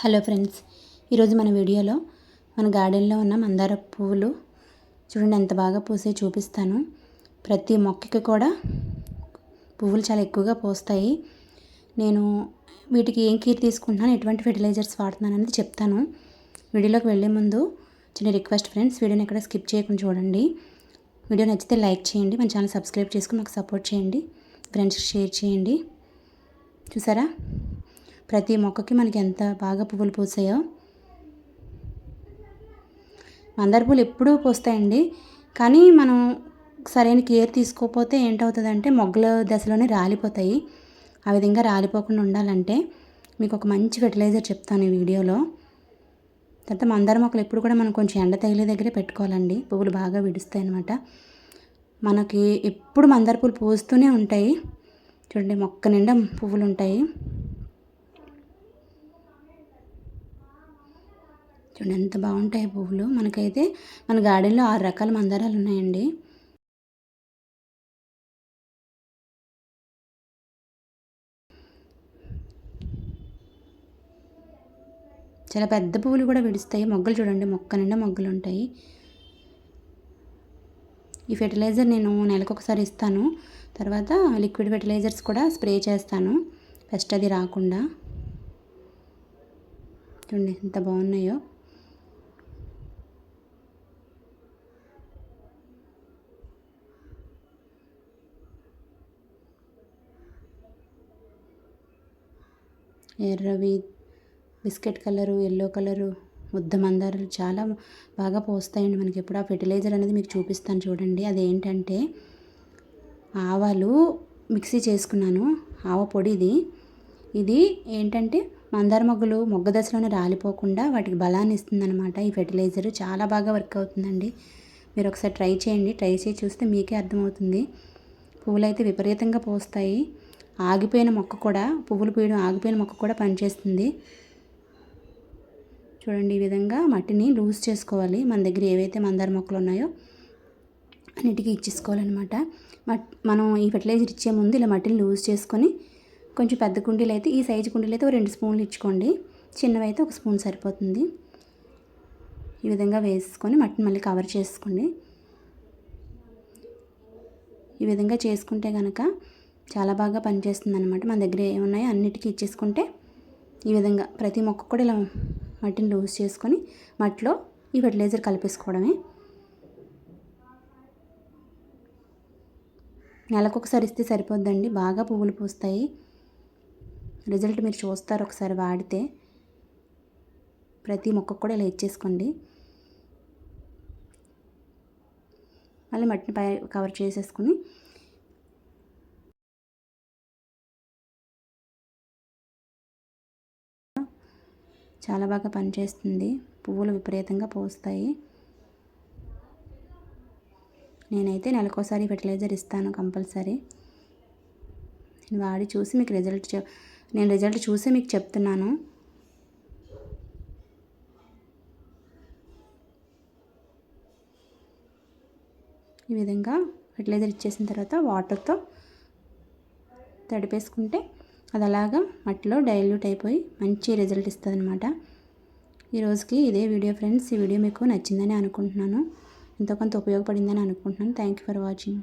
Hello friends ఈరోజు మన వీడియోలో మన గార్డెన్లో ఉన్న మందార పువ్వులు చూడండి ఎంత బాగా పూసే చూపిస్తాను. ప్రతి మొక్కకి కూడా పువ్వులు చాలా ఎక్కువగా పోస్తాయి. నేను వీటికి ఏం కీర్ తీసుకుంటున్నాను ఎటువంటి ఫెర్టిలైజర్స్ వాడుతున్నాను అనేది చెప్తాను. వీడియోలోకి వెళ్ళే ముందు చిన్న రిక్వెస్ట్ ఫ్రెండ్స్ వీడియోని ఎక్కడ స్కిప్ చేయకుండా చూడండి. వీడియో నచ్చితే లైక్ చేయండి మన ఛానల్ సబ్స్క్రైబ్ చేసుకుని మాకు సపోర్ట్ చేయండి. ఫ్రెండ్స్కి షేర్ చేయండి. చూసారా? ప్రతి మొక్కకి మనకి ఎంత బాగా పువ్వులు పూసాయో. మందార పూలు ఎప్పుడూ పూస్తాయండి. కానీ మనం సరైన కేర్ తీసుకోకపోతే ఏంటవుతుందంటే మొగ్గల దశలోనే రాలిపోతాయి. ఆ విధంగా రాలిపోకుండా ఉండాలంటే మీకు ఒక మంచి ఫెర్టిలైజర్ చెప్తాను ఈ వీడియోలో. తర్వాత మందార మొక్కలు ఎప్పుడు కూడా మనం కొంచెం ఎండ తగిలే దగ్గరే పెట్టుకోవాలండి. పువ్వులు బాగా విడుస్తాయి అనమాట మనకి ఎప్పుడు మందార పూలు పూస్తూనే ఉంటాయి. చూడండి మొక్క నిండా పువ్వులు ఉంటాయి చూడండి ఎంత బాగుంటాయి పువ్వులు. మనకైతే మన గార్డెన్లో ఆరు రకాల మందారాలు ఉన్నాయండి. చాలా పెద్ద పువ్వులు కూడా విడుస్తాయి. మొగ్గలు చూడండి మొక్క నిండా మొగ్గలు ఉంటాయి. ఈ ఫెర్టిలైజర్ నేను నెలకు ఒకసారి ఇస్తాను. తర్వాత లిక్విడ్ ఫెర్టిలైజర్స్ కూడా స్ప్రే చేస్తాను. పెస్ట్ అది రాకుండా. చూడండి ఎంత బాగున్నాయో. ఎర్రవి బిస్కెట్ కలరు ఎల్లో కలరు ముద్ద మందారాలు చాలా బాగా పోస్తాయండి మనకి ఎప్పుడు. ఆ ఫెర్టిలైజర్ అనేది మీకు చూపిస్తాను చూడండి. అదేంటంటే ఆవాలు మిక్సీ చేసుకున్నాను. ఆవ పొడి ఇది. ఇది ఏంటంటే మందార మొగ్గలు మొగ్గ దశలోనే రాలిపోకుండా వాటికి బలాన్ని ఇస్తుందన్నమాట. ఈ ఫెర్టిలైజర్ చాలా బాగా వర్క్ అవుతుందండి. మీరు ఒకసారి ట్రై చేయండి. ట్రై చేసి చూస్తే మీకే అర్థమవుతుంది. పువ్వులు అయితే విపరీతంగా పోస్తాయి. ఆగిపోయిన మొక్క కూడా పువ్వులు పూయడం ఆగిపోయిన మొక్క కూడా పనిచేస్తుంది. చూడండి ఈ విధంగా మట్టిని లూజ్ చేసుకోవాలి. మన దగ్గర ఏవైతే మందార మొక్కలు ఉన్నాయో అన్నిటికీ ఇచ్చేసుకోవాలన్నమాట. మట్ మనం ఈ ఫెర్టిలైజర్ ఇచ్చే ముందు ఇలా మట్టిని లూజ్ చేసుకొని కొంచెం పెద్ద కుండీలు అయితే ఈ సైజు కుండీలు అయితే ఒక రెండు స్పూన్లు ఇచ్చుకోండి. చిన్నవి అయితే ఒక స్పూన్ సరిపోతుంది. ఈ విధంగా వేసుకొని మట్టిని మళ్ళీ కవర్ చేసుకోండి. ఈ విధంగా చేసుకుంటే కనుక చాలా బాగా పనిచేస్తుంది అనమాట మన దగ్గర ఏమున్నాయో అన్నిటికీ ఇచ్చేసుకుంటే ఈ విధంగా ప్రతి మొక్క కూడా ఇలా మట్టిని లూజ్ చేసుకొని మట్టిలో ఈ ఫెర్టిలైజర్ కలిపేసుకోవడమే. నెలకు ఒకసారి ఇస్తే సరిపోద్దండి. బాగా పువ్వులు పూస్తాయి. రిజల్ట్ మీరు చూస్తారు ఒకసారి వాడితే. ప్రతి మొక్కకు కూడా ఇలా ఇచ్చేసుకోండి. మళ్ళీ మట్టిని పై కవర్ చేసేసుకుని చాలా బాగా పనిచేస్తుంది. పువ్వులు విపరీతంగా పోస్తాయి. నేనైతే నెలకోసారి ఫెర్టిలైజర్ ఇస్తాను కంపల్సరీ. నేను వాడి చూసి మీకు రిజల్ట్ నేను రిజల్ట్ చూసి మీకు చెప్తున్నాను. ఈ విధంగా ఫెర్టిలైజర్ ఇచ్చేసిన తర్వాత వాటర్తో తడిపేసుకుంటే అది అలాగా మట్టిలో డైల్యూట్ అయిపోయి మంచి రిజల్ట్ ఇస్తుంది అనమాట ఈరోజుకి ఇదే వీడియో ఫ్రెండ్స్ ఈ వీడియో మీకు నచ్చిందని అనుకుంటున్నాను. ఎంతో కొంత ఉపయోగపడిందని అనుకుంటున్నాను. Thank you for watching